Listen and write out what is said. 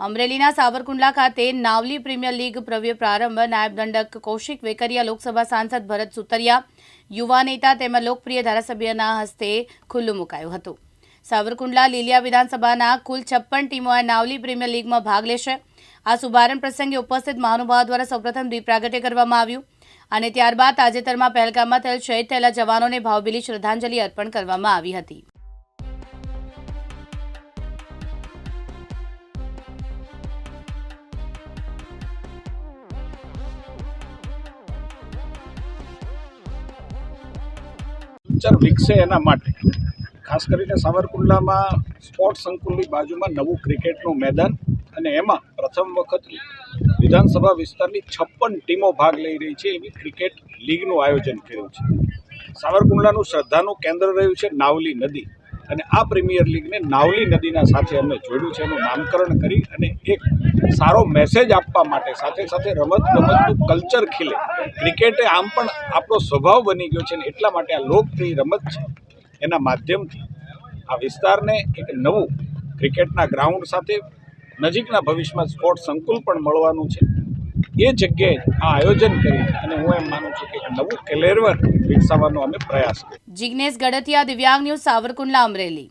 અમરેલીના સાવરકુંડલા ખાતે નાવલી premier league પ્રવ્ય પ્રારંભ, નાયબ દંડક કૌશિક વેકરિયા લોકસભા સાંસદ ભરત સુતરિયા, યુવા નેતા તેમજ લોકપ્રિય ધારાસભ્યના હસ્તે ખુલ્લું મુકાયું હતું. સાવરકુંડલા લીલિયા વિધાનસભાના કુલ છપ્પન ટીમો આ નાવલી પ્રીમિયર લીગમાં ભાગ લેશે. આ શુભારંભ પ્રસંગે ઉપસ્થિત મહાનુભાવો દ્વારા સૌપ્રથમ દીપ કરવામાં આવ્યું અને ત્યારબાદ તાજેતરમાં પહેલગામમાં થયેલ શહીદ થયેલા જવાનોને ભાવભીલી શ્રદ્ધાંજલિ અર્પણ કરવામાં આવી હતી. કલ્ચર વિકસે એના માટે. ખાસ કરીને સાવરકુંડલામાં સ્પોર્ટ્સ સંકુલની બાજુમાં નવું ક્રિકેટનું મેદાન અને એમાં પ્રથમ વખત વિધાનસભા વિસ્તારની છપ્પન ટીમો ભાગ લઈ રહી છે એવી ક્રિકેટ લીગનું આયોજન કર્યું છે. સાવરકુંડલાનું શ્રદ્ધાનું કેન્દ્ર રહ્યું છે નાવલી નદી. અને આ પ્રીમિયર લીગને નાવલી નદીના સાથે અમે જોડ્યું છે. એનું નામકરણ કરી અને એક સારો મેસેજ આપવા માટે સાથે સાથે રમત ગમતનું કલ્ચર ખીલે ક્રિકેટે આમ પણ આપણો સ્વભાવ બની ગયો છે ને એટલા માટે આ લોકપ્રિય રમત છે. એના માધ્યમથી આ વિસ્તારને એક નવું ક્રિકેટના ગ્રાઉન્ડ સાથે નજીકના ભવિષ્યમાં સ્પોર્ટ સંકુલ પણ મળવાનું છે. એ જગ્યાએ આ આયોજન કરી અને હું એમ માનું છું કે નવું કેલેરવર વિકસાવવાનો અમે પ્રયાસ કર્યો જિજ્ઞેશ ગડતિયા દિવ્યાંગ ન્યૂઝ, સાવરકુંડલા, અમરેલી.